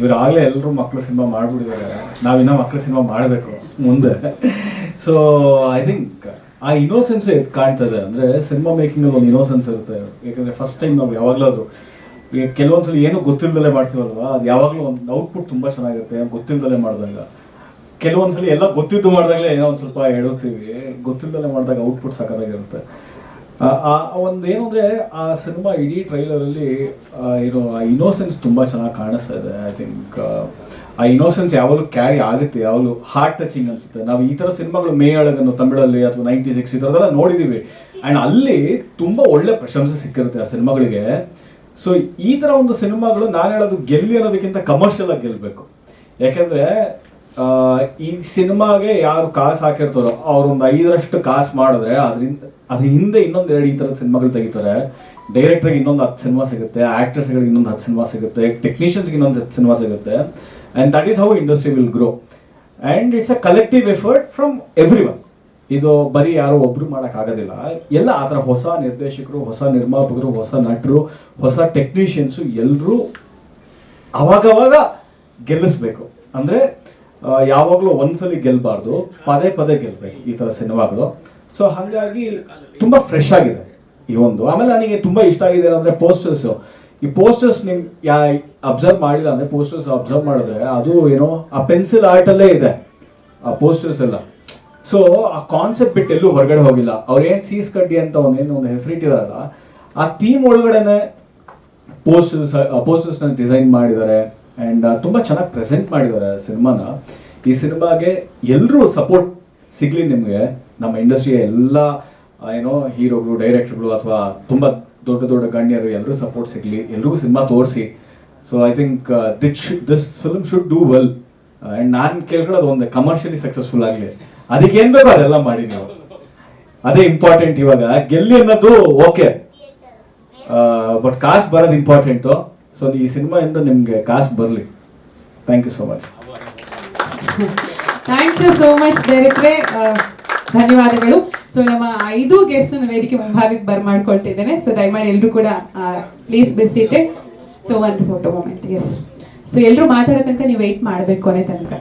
ಇವ್ರು ಆಗಲೇ ಎಲ್ಲರೂ ಮಕ್ಕಳು ಸಿನಿಮಾ ಮಾಡ್ಬಿಟ್ಟಿದ್ದಾರೆ. ನಾವಿನ್ನೂ ಮಕ್ಕಳು ಸಿನಿಮಾ ಮಾಡಬೇಕು ಮುಂದೆ. ಸೊ ಐ ಥಿಂಕ್ ಆ ಇನೋಸೆನ್ಸ್ ಕಾಣ್ತದೆ. ಅಂದರೆ ಸಿನಿಮಾ ಮೇಕಿಂಗಲ್ಲಿ ಒಂದು ಇನೋಸೆನ್ಸ್ ಇರುತ್ತೆ. ಯಾಕಂದ್ರೆ ಫಸ್ಟ್ ಟೈಮ್ ನಾವು ಯಾವಾಗಲಾದರೂ ಕೆಲವೊಂದ್ಸಲ ಏನು ಗೊತ್ತಿಲ್ಲದಲ್ಲೇ ಮಾಡ್ತೀವಲ್ವಾ? ಅದು ಯಾವಾಗಲೂ ಒಂದು ಔಟ್ಪುಟ್ ತುಂಬ ಚೆನ್ನಾಗಿರುತ್ತೆ. ಗೊತ್ತಿಲ್ಲದಲ್ಲೇ ಮಾಡಿದಾಗ. ಕೆಲವೊಂದ್ಸಲ ಎಲ್ಲ ಗೊತ್ತಿದ್ದು ಮಾಡಿದಾಗಲೇ ಏನೋ ಒಂದು ಸ್ವಲ್ಪ ಹೇಳುತ್ತೀವಿ. ಗೊತ್ತಿಲ್ಲದಲ್ಲೇ ಮಾಡಿದಾಗ ಔಟ್ಪುಟ್ ಸಾಕಾಗಿರುತ್ತೆ ಆ ಒಂದು ಏನು ಅಂದರೆ ಆ ಸಿನಿಮಾ ಇಡೀ ಟ್ರೈಲರಲ್ಲಿ ಇರೋ ಆ ಇನೋಸೆನ್ಸ್ ತುಂಬ ಚೆನ್ನಾಗಿ ಕಾಣಿಸ್ತಾ ಇದೆ. ಐ ಥಿಂಕ್ ಆ ಇನೋಸೆನ್ಸ್ ಯಾವಾಗಲೂ ಕ್ಯಾರಿ ಆಗುತ್ತೆ, ಯಾವಾಗಲೂ ಹಾರ್ಟ್ ಟಚಿಂಗ್ ಅನ್ಸುತ್ತೆ. ನಾವು ಈ ಥರ ಸಿನಿಮಾಗಳು ಮೇ ಒಳಗನ್ನು ತಮಿಳಲ್ಲಿ ಅಥವಾ ನೈಂಟಿ ಸಿಕ್ಸ್ ಈ ಥರದೆಲ್ಲ ನೋಡಿದ್ದೀವಿ ಆ್ಯಂಡ್ ಅಲ್ಲಿ ತುಂಬ ಒಳ್ಳೆ ಪ್ರಶಂಸೆ ಸಿಕ್ಕಿರುತ್ತೆ ಆ ಸಿನಿಮಾಗಳಿಗೆ. ಸೊ ಈ ಥರ ಒಂದು ಸಿನಿಮಾಗಳು ನಾನು ಹೇಳೋದು ಗೆಲ್ಲಿ ಅನ್ನೋದಕ್ಕಿಂತ ಕಮರ್ಷಿಯಲ್ ಆಗಿ ಗೆಲ್ಲಬೇಕು ಯಾಕೆಂದರೆ ಈ ಸಿನಿಮಾಗೆ ಯಾರು ಕಾಸು ಹಾಕಿರ್ತಾರೋ, ಅವ್ರೊಂದು ಐದರಷ್ಟು ಕಾಸು ಮಾಡಿದ್ರೆ ಅದರಿಂದ, ಅದ್ರ ಹಿಂದೆ ಇನ್ನೊಂದು ಎರಡು ಈ ಥರದ ಸಿನಿಮಾಗಳು ತೆಗಿತಾರೆ. ಡೈರೆಕ್ಟರ್ಗೆ ಇನ್ನೊಂದು ಹತ್ತು ಸಿನಿಮಾ ಸಿಗುತ್ತೆ ಆ್ಯಕ್ಟರ್ಸ್ಗಳಿಗೆ ಇನ್ನೊಂದು ಹತ್ತು ಸಿನಿಮಾ ಸಿಗುತ್ತೆ ಟೆಕ್ನಿಷಿಯನ್ಸ್ಗೆ ಇನ್ನೊಂದು ಹತ್ತು ಸಿನಿಮಾ ಸಿಗುತ್ತೆ. And that is how industry will grow and it's a collective effort from everyone ಇದು ಬರೀ ಯಾರೋ ಒಬ್ರು ಮಾಡೋಕ್ಕಾಗೋದಿಲ್ಲ ಎಲ್ಲ ಆ ಹೊಸ ನಿರ್ದೇಶಕರು, ಹೊಸ ನಿರ್ಮಾಪಕರು, ಹೊಸ ನಟರು, ಹೊಸ ಟೆಕ್ನಿಷಿಯನ್ಸು ಎಲ್ಲರೂ ಅವಾಗವಾಗ ಗೆಲ್ಲಿಸ್ಬೇಕು. ಅಂದರೆ ಯಾವಾಗಲೂ ಒಂದ್ಸಲಿ ಗೆಲ್ಲಬಾರ್ದು ಪದೇ ಪದೇ ಗೆಲ್ಬೇಕು ಈ ಥರ ಸಿನಿಮಾಗಳು. ಸೊ ಹಾಗಾಗಿ ತುಂಬ ಫ್ರೆಶ್ ಆಗಿದೆ ಈ ಒಂದು. ಆಮೇಲೆ ನನಗೆ ತುಂಬ ಇಷ್ಟ ಆಗಿದೆ ಅಂದರೆ ಪೋಸ್ಟರ್ಸು ಈ ಪೋಸ್ಟರ್ಸ್ ನಿಮ್ ಯಾ ಅಬ್ಸರ್ವ್ ಮಾಡಿಲ್ಲ ಅಂದರೆ ಪೋಸ್ಟರ್ಸ್ ಅಬ್ಸರ್ವ್ ಮಾಡಿದ್ರೆ ಅದು ಏನೋ ಆ ಪೆನ್ಸಿಲ್ ಆರ್ಟಲ್ಲೇ ಇದೆ, ಆ ಪೋಸ್ಟರ್ಸ್ ಎಲ್ಲ. ಸೊ ಆ ಕಾನ್ಸೆಪ್ಟ್ ಬಿಟ್ಟು ಎಲ್ಲೂ ಹೊರಗಡೆ ಹೋಗಿಲ್ಲ. ಅವ್ರೇನು ಸೀಸ್ ಕಡ್ಡಿ ಅಂತ ಒಂದೇನು ಒಂದು ಹೆಸರಿಟ್ಟಿದಾರಲ್ಲ ಆ ಥೀಮ್ ಒಳಗಡೆನೆ ಪೋಸ್ಟರ್ಸ್ ಪೋಸ್ಟರ್ಸ್ನ ಡಿಸೈನ್ ಮಾಡಿದ್ದಾರೆ. ಆ್ಯಂಡ್ ತುಂಬ ಚೆನ್ನಾಗಿ ಪ್ರೆಸೆಂಟ್ ಮಾಡಿದ್ದಾರೆ ಸಿನಿಮಾನ. ಈ ಸಿನಿಮಾಗೆ ಎಲ್ಲರೂ ಸಪೋರ್ಟ್ ಸಿಗಲಿ ನಿಮಗೆ. ನಮ್ಮ ಇಂಡಸ್ಟ್ರಿಯ ಎಲ್ಲ ಏನೋ ಹೀರೋಗಳು ಡೈರೆಕ್ಟರ್ಗಳು ಅಥವಾ ತುಂಬ ದೊಡ್ಡ ದೊಡ್ಡ ಗಣ್ಯರು ಎಲ್ಲರೂ ಸಪೋರ್ಟ್ ಸಿಗಲಿ. ಎಲ್ರಿಗೂ ಸಿನಿಮಾ ತೋರಿಸಿ. So I think should this film should do well and ನಾನು ಕೇಳ್ಕೊಳ್ಳೋದು ಒಂದು ಕಮರ್ಷಿಯಲಿ ಸಕ್ಸಸ್ಫುಲ್ ಆಗಲಿ. ಅದಕ್ಕೆ ಏನು ಬೇಕೋ ಅದೆಲ್ಲ ಮಾಡಿ ನೀವು. ಅದೇ ಇಂಪಾರ್ಟೆಂಟ್ ಇವಾಗ. ಗೆಲ್ಲಿ ಅನ್ನೋದು ಓಕೆ ಬಟ್ ಕಾಸ್ಟ್ ಬರೋದು ಇಂಪಾರ್ಟೆಂಟು ಸೊ ಈ ಸಿನಿಮಾಯಿಂದ ನಿಮಗೆ ಕಾಸು ಬರಲಿ. Thank you so much thank you so much ಡೈರೆಕ್ಟ್ರೆ ಧನ್ಯವಾದಗಳು. ಸೊ ನಮ್ಮ ಐದು ಗೆಸ್ಟ್ ವೇದಿಕೆ ಮುಂಭಾಗಕ್ಕೆ ಬರ್ ಮಾಡ್ಕೊಳ್ತಿದ್ದೇನೆ. ಸೊ ದಯಮಾಡಿ ಎಲ್ಲರೂ ಕೂಡ ಪ್ಲೀಸ್ ಬಿ ಸೀಟೆಡ್ ಸೊ ಒಂದು ಫೋಟೋ ಮೂಮೆಂಟ್ ಎಸ್ ಸೊ ಎಲ್ಲರೂ ಮಾತಾಡೋ ತನಕ ನೀವು ವೆಯ್ಟ್ ಮಾಡಬೇಕು ಅನ್ನೋ ತನಕ.